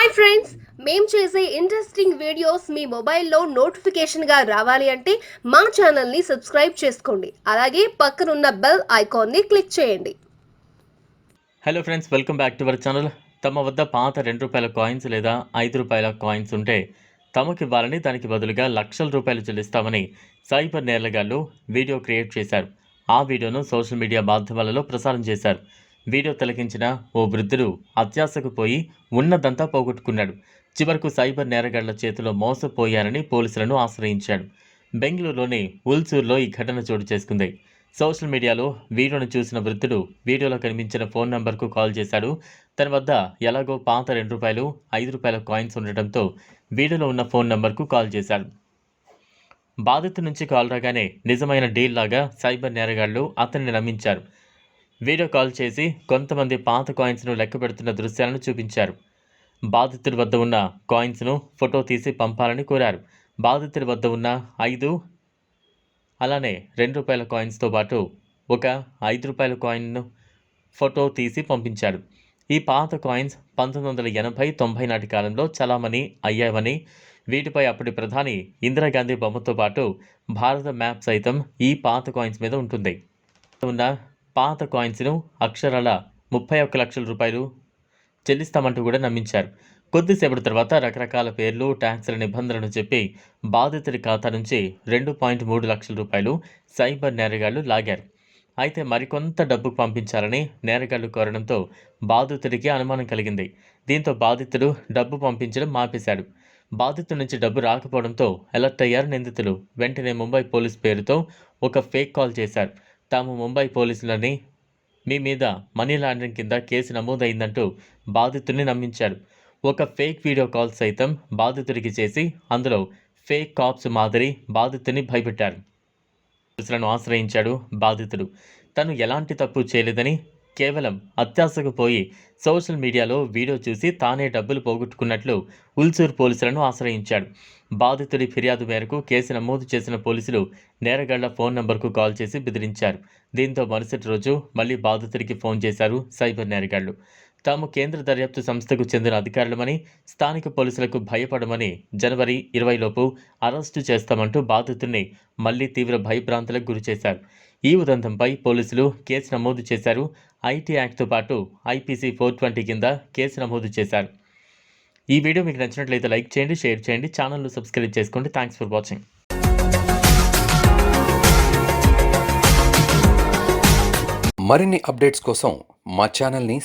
Hi friends మేము చేసే interesting videos మీ మొబైల్లో నోటిఫికేషన్గా రావాలి అంటే మా ఛానల్ని సబ్స్క్రైబ్ చేసుకోండి. అలాగే పక్కనున్న బెల్ ఐకాన్ని క్లిక్ చేయండి. Hello friends welcome back to our channel తమ వద్ద పాత రెండు రూపాయల కాయిన్స్ లేదా ఐదు రూపాయల కాయిన్స్ ఉంటే తమకు ఇవ్వాలని దానికి బదులుగా లక్షల రూపాయలు చెల్లిస్తామని సైబర్ నేరగాళ్ళు వీడియో క్రియేట్ చేశారు. ఆ వీడియోను సోషల్ మీడియా మాధ్యమాలలో ప్రసారం చేశారు. వీడియో తొలగించిన ఓ వృద్ధుడు అత్యాశకు పోయి ఉన్నదంతా పోగొట్టుకున్నాడు. చివరకు సైబర్ నేరగాళ్ళ చేతిలో మోసపోయారని పోలీసులను ఆశ్రయించాడు. బెంగళూరులోని ఉల్సూర్లో ఈ ఘటన చోటు చేసుకుంది. సోషల్ మీడియాలో వీడియోను చూసిన వృద్ధుడు వీడియోలో కనిపించిన ఫోన్ నంబర్కు కాల్ చేశాడు. తన వద్ద ఎలాగో పాత రెండు రూపాయలు ఐదు రూపాయల కాయిన్స్ ఉండటంతో వీడియోలో ఉన్న ఫోన్ నంబర్కు కాల్ చేశాడు. బాధితు నుంచి కాల్ రాగానే నిజమైన డీల్ లాగా సైబర్ నేరగాళ్ళు అతన్ని నమ్మించారు. వీడియో కాల్ చేసి కొంతమంది పాత కాయిన్స్ను లెక్క పెడుతున్న దృశ్యాలను చూపించారు. బాధితుడి వద్ద ఉన్న కాయిన్స్ను ఫోటో తీసి పంపాలని కోరారు. బాధితుడి వద్ద ఉన్న ఐదు అలానే రెండు రూపాయల కాయిన్స్తో పాటు ఒక ఐదు రూపాయల కాయిన్ను ఫోటో తీసి పంపించాడు ఈ పాత కాయిన్స్ పంతొమ్మిది వందల ఎనభై తొంభై నాటి కాలంలో చలామణి అయ్యావని వీటిపై అప్పటి ప్రధాని ఇందిరాగాంధీ బొమ్మతో పాటు భారత మ్యాప్ సైతం ఈ పాత కాయిన్స్ మీద ఉంటుంది. ఉన్న పాత కాయిన్స్ను అక్షరాల ముప్పై ఒక్క లక్షల రూపాయలు చెల్లిస్తామంటూ కూడా నమ్మించారు. కొద్దిసేపటి తర్వాత రకరకాల పేర్లు ట్యాక్స్ల నిబంధనలను చెప్పి బాధితుడి ఖాతా నుంచి రెండు పాయింట్ మూడు లక్షల రూపాయలు సైబర్ నేరగాళ్ళు లాగారు. అయితే మరికొంత డబ్బు పంపించాలని నేరగాళ్ళు కోరడంతో బాధితుడికి అనుమానం కలిగింది. దీంతో బాధితుడు డబ్బు పంపించడం మాపేశాడు. బాధితుడి నుంచి డబ్బు రాకపోవడంతో అలర్ట్ అయ్యారు నిందితులు. వెంటనే ముంబై పోలీస్ పేరుతో ఒక ఫేక్ కాల్ చేశారు. తాము ముంబై పోలీసులని మీ మీద మనీ లాండరింగ్ కింద కేసు నమోదైందంటూ బాధితుడిని నమ్మించారు. ఒక ఫేక్ వీడియో కాల్ సైతం బాధితుడికి చేసి అందులో ఫేక్ కాప్స్ మాదిరి బాధితుడిని భయపెట్టారు. పోలీసులను ఆశ్రయించాడు బాధితుడు. తను ఎలాంటి తప్పు చేయలేదని కేవలం అత్యాశకు పోయి సోషల్ మీడియాలో వీడియో చూసి తానే డబ్బులు పోగొట్టుకున్నట్లు ఉల్సూర్ పోలీసులను ఆశ్రయించాడు. బాధితుడి ఫిర్యాదు మేరకు కేసు నమోదు చేసిన పోలీసులు నేరగాళ్ళ ఫోన్ నంబర్కు కాల్ చేసి బెదిరించారు. దీంతో మరుసటి రోజు మళ్ళీ బాధితుడికి ఫోన్ చేశారు సైబర్ నేరగాళ్ళు. తాము కేంద్ర దర్యాప్తు సంస్థకు చెందిన అధికారులమని స్థానిక పోలీసులకు భయపడమని జనవరి ఇరవైలోపు అరెస్టు చేస్తామంటూ బాధితుడిని మళ్ళీ తీవ్ర భయభ్రాంతులకు గురిచేశారు ఈ ఉదంతంపై పోలీసులు కేసు నమోదు చేశారు. ఐటీ యాక్ట్తో పాటు ఐపీసీ ఫోర్ ట్వంటీ కింద కేసు నమోదు చేశారు. ఈ వీడియో మీకు నచ్చినట్లయితే లైక్ చేయండి షేర్ చేయండి ఛానల్ను సబ్స్క్రైబ్ చేసుకోండి. Thanks for watching. మరిన్ని అప్డేట్స్ కోసం మా ఛానల్ని